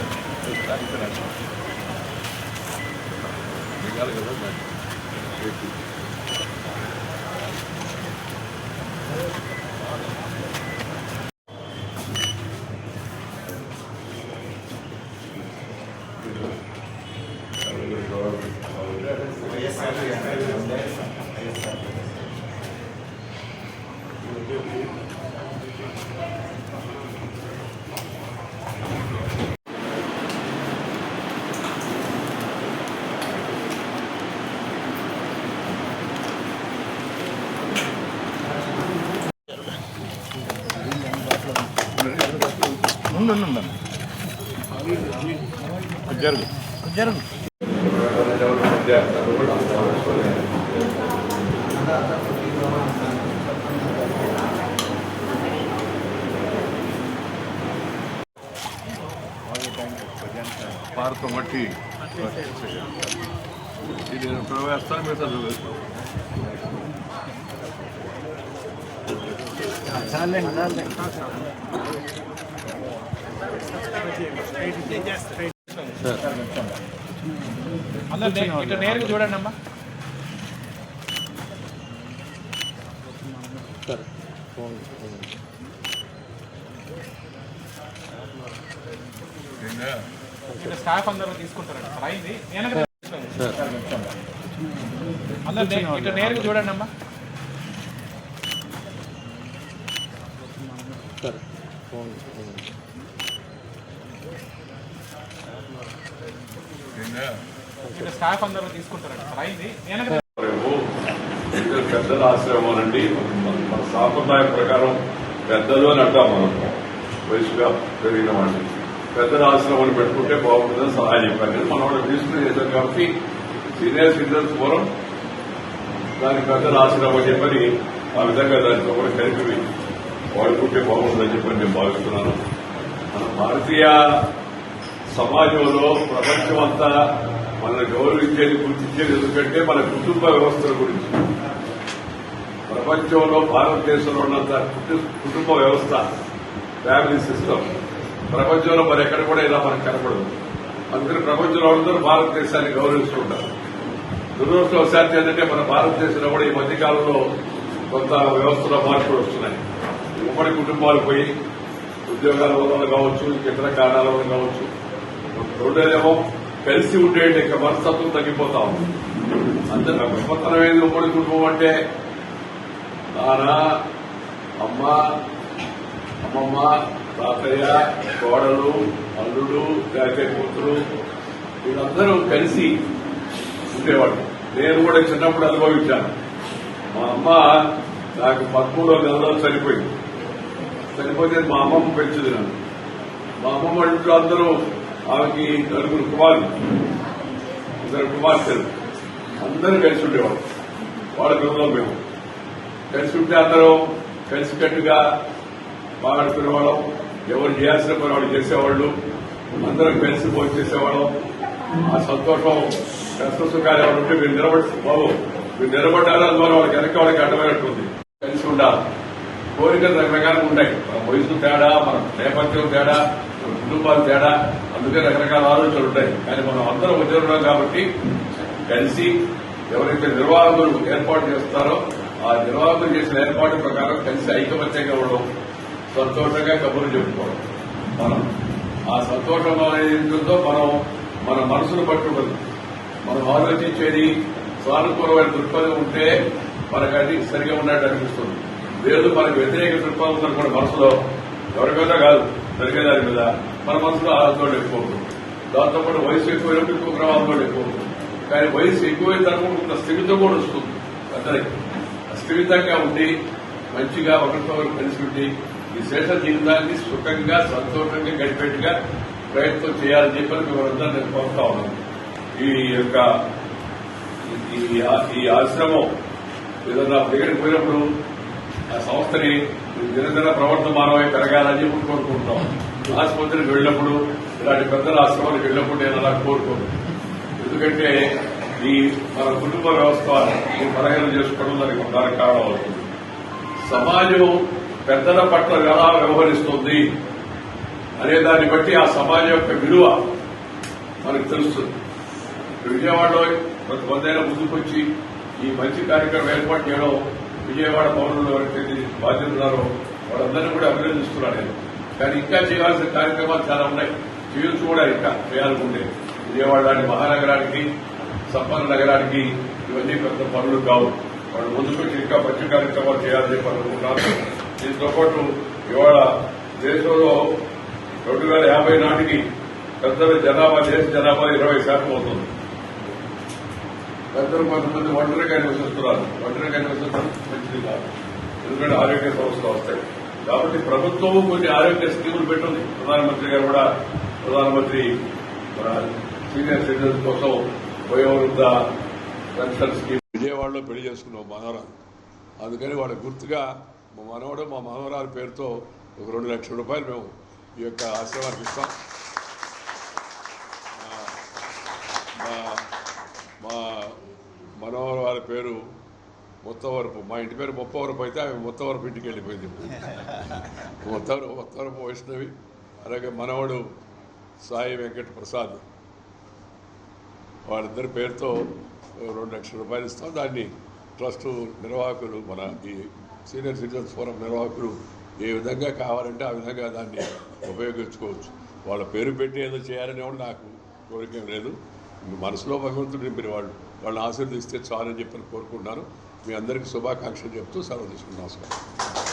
కదా ఉండు. జరుగు. జరుగు. పార్క్ మట్టి ఇది ప్రవేస్తాను మీరు చదువు చాలండి. ఇటు నేరుగా చూడండి అమ్మా స్టాఫ్ అందరూ తీసుకుంటారండి సార్ అయింది వెనక అందరు నే- నేరుగా చూడండి అమ్మా ఇక్కడ స్టాఫ్ అందరూ తీసుకుంటారండి పెద్దల ఆశ్రమం అండి మన సాంప్రదాయం ప్రకారం పెద్దలు అని అంటాం మనం వయసుగా పెరిగిన వాళ్ళు పెద్దల ఆశ్రమాన్ని పెట్టుకుంటే బాగుంటుందని సలహా చెప్పాను నేను మనం వాళ్ళు తీసుకుని చేశారు కాబట్టి సీనియర్ సిటిజన్స్ ఫోరం దానికి పెద్దల ఆశ్రమం చెప్పని ఆ విధంగా దానితో కూడా కలిపి వాడుకుంటే బాగుంటుందని చెప్పని నేను భావిస్తున్నాను మన భారతీయ సమాజంలో ప్రపంచమంతా మనల్ని గౌరవించేది గుర్తించేది ఎందుకంటే మన కుటుంబ వ్యవస్థల గురించి. ప్రపంచంలో భారతదేశంలో ఉన్నంత కుటుంబ వ్యవస్థ ఫ్యామిలీ సిస్టమ్ ప్రపంచంలో మరి ఎక్కడ కూడా ఇలా మనకు కనపడదు. అందుకని ప్రపంచంలో అందరూ భారతదేశాన్ని గౌరవిస్తుంటారు. దురదృష్టవశాత్తు ఏంటంటే మన భారతదేశంలో కూడా ఈ మధ్యకాలంలో కొంత వ్యవస్థలో మార్పులు వస్తున్నాయి. ఉమ్మడి కుటుంబాలు పోయి ఉద్యోగాల వల్ల కావచ్చు ఇతర కారణాల వల్ల కావచ్చు రెండోదేమో కలిసి ఉండే యొక్క మనస్తత్వం తగ్గిపోతా ఉంది. అంతే గొప్పతనమైన ఉమ్మడి కుటుంబం అంటే? నాన్న అమ్మ అమ్మమ్మ తాతయ్య కోడలు అల్లుడు లేకపోతే కూతురు వీళ్ళందరూ కలిసి ఉండేవాడు నేను కూడా చిన్నప్పుడు అనుభవించాను. మా అమ్మ నాకు పదమూడో నెలలో చనిపోయింది. చనిపోతే మా అమ్మమ్మ పెంచింది నన్ను. మా అమ్మమ్మ ఇంట్లో అందరూ ఆమెకి నలుగురు కుమారులు. ఇద్దరు కుమార్తెలు. అందరూ కలిసి ఉండేవాడు వాళ్ళ గృహంలో మేము. కలిసి ఉంటే అందరం కలిసికట్టుగా మాట్లాడుకునేవాళ్ళం. ఎవరు చేయాల్సిన పని వాళ్ళు చేసేవాళ్ళు. అందరం కలిసి భోజనం చేసేవాళ్ళం. ఆ సంతోషం కష్టసుఖాలు ఎవరు ఉంటే మీరు నిలబడి బాబు మీరు నిలబడ్డారా? అందువల్ల వాళ్ళకి వెనక వాళ్ళకి అడ్డమైనట్టుంది కలిసి ఉండాలి. కోరికలు రకరకాలుగా ఉంటాయి మన వయసు తేడా మన నేపథ్యం తేడా కుటుంబాలు తేడా. అందుకే రకరకాల ఆలోచనలు ఉంటాయి. కానీ మనం అందరం ఉద్యోగం కాబట్టి కలిసి ఎవరైతే నిర్వాహకులు ఏర్పాటు చేస్తారో ఆ నిర్వాహకులు చేసిన ఏర్పాటు ప్రకారం కలిసి ఐకమత్యంగా ఉండడం సంతోషంగా కబుర్లు చెప్పుకోవడం. మనం ఆ సంతోషం అనేది మనం మన మనసును పట్టుకుంది మనం ఆలోచించేది సానుకూలమైన దృక్పథం ఉంటే మనకు అది సరిగా ఉన్నట్టు అనిపిస్తుంది. లేదు మనకు వ్యతిరేక దృక్పథం ఉందని కూడా మనసులో ఎవరికైనా కాదు. జరిగే దాని మీద మన మనసులో ఆలోచనలు ఎక్కువ ఉంటుంది. దాంతో పాటు వయసు ఎక్కువైనప్పుడు ఎక్కువ ప్రభావంతో ఎక్కువ కానీ వయసు ఎక్కువైన తర్వాత కొంత స్థిమితం కూడా వస్తుంది. అందరికి స్థిమితంగా ఉండి మంచిగా ఒకరితో ఒకరు కలిసి ఉండి ఈ శేష జీవితాన్ని సుఖంగా సంతోషంగా గడిపేట్టుగా ప్రయత్నం చేయాలని చెప్పని మిమ్మల్ని నేను కోరుతా ఉన్నాను ఈ యొక్క ఈ- ఈ ఆశ్రమం ఏదన్నా దగ్గరికి పోయినప్పుడు ఆ సంస్థని దినదిన ప్రవర్తమానమై పెరగాలని చెప్పి కోరుకుంటాం ఆసుపత్రికి వెళ్ళినప్పుడు ఇలాంటి పెద్దల ఆశ్రమానికి వెళ్ళినప్పుడు నేను అలా కోరుకోను. ఎందుకంటే ఈ మన కుటుంబ వ్యవస్థ ఈ బలహీన చేసుకోవడం దానికి ప్రధాన కారణం అవుతుంది. సమాజం పెద్దల పట్ల ఎలా వ్యవహరిస్తుంది అనే దాన్ని బట్టి ఆ సమాజం యొక్క విలువ మనకు తెలుస్తుంది. విజయవాడలో కొంతమందైనా ముందుకొచ్చి ఈ మంచి కార్యక్రమం ఏర్పాటు చేయడం విజయవాడ పౌరులు ఎవరైతే బాధ్యత ఉన్నారో వాళ్ళందరినీ కూడా అభినందిస్తున్నాను నేను. కానీ ఇంకా చేయాల్సిన కార్యక్రమాలు చాలా ఉన్నాయి. చేయొచ్చు కూడా ఇంకా చేయాలనుకుంటే. విజయవాడ లాంటి మహానగరానికి సంపన్న నగరానికి ఇవన్నీ పెద్ద పనులు కావు. వాళ్ళు ముందుకొచ్చి ఇంకా మంచి కార్యక్రమాలు చేయాలని చెప్పి అనుకుంటున్నారు దీంతో పాటు ఇవాళ దేశంలో రెండు వేల యాభై నాటికి పెద్ద జనాభా దేశ జనాభా ఇరవై శాతం అవుతుంది. పెద్దలు కొంతమంది ఒంటరిగా నివసిస్తున్నారు ఒంటరిగా నివసించడం మంచిది కాదు. ఎందుకంటే ఆరోగ్య సమస్యలు వస్తాయి. కాబట్టి ప్రభుత్వం కొన్ని ఆరోగ్య స్కీములు పెట్టింది. ప్రధానమంత్రి గారు కూడా ప్రధానమంత్రి సీనియర్ సిటిజన్స్ కోసం వయోవృద్ధ పెన్షన్ స్కీమ్ విజయవాడలో పెళ్ళి చేసుకున్నాం మనవరాలు. అందుకని వాళ్ళ గుర్తుగా మా మనవడు మా మనవరాలి పేరుతో ఒక రెండు లక్షల రూపాయలు మేము ఈ యొక్క ఆశ్రమానికి ఇస్తాం. మనవర వారి పేరు మొత్తవరపు. మా ఇంటి పేరు మొప్పవరపు అయితే ఆమె మొత్తవరపు ఇంటికి వెళ్ళిపోయింది. మొత్తవరపు మొత్తవరపు వైష్ణవి అలాగే మనవడు సాయి వెంకట ప్రసాద్. వాళ్ళిద్దరి పేరుతో రెండు లక్షల రూపాయలు ఇస్తాం. దాన్ని ట్రస్ట్ నిర్వాహకులు మన ఈ సీనియర్ సిటిజన్స్ ఫోరం నిర్వాహకులు ఏ విధంగా కావాలంటే ఆ విధంగా దాన్ని ఉపయోగించుకోవచ్చు. వాళ్ళ పేరు పెట్టి ఏదో చేయాలని కూడా నాకు కోరిక లేదు. మనసులో భగవంతుడు మీరు వాళ్ళు. వాళ్ళని ఆశీర్దిస్తే చాలని చెప్పని కోరుకుంటున్నాను. మీ అందరికీ శుభాకాంక్షలు చెప్తూ సెలవు తీసుకుంటున్నాను నమస్కారం.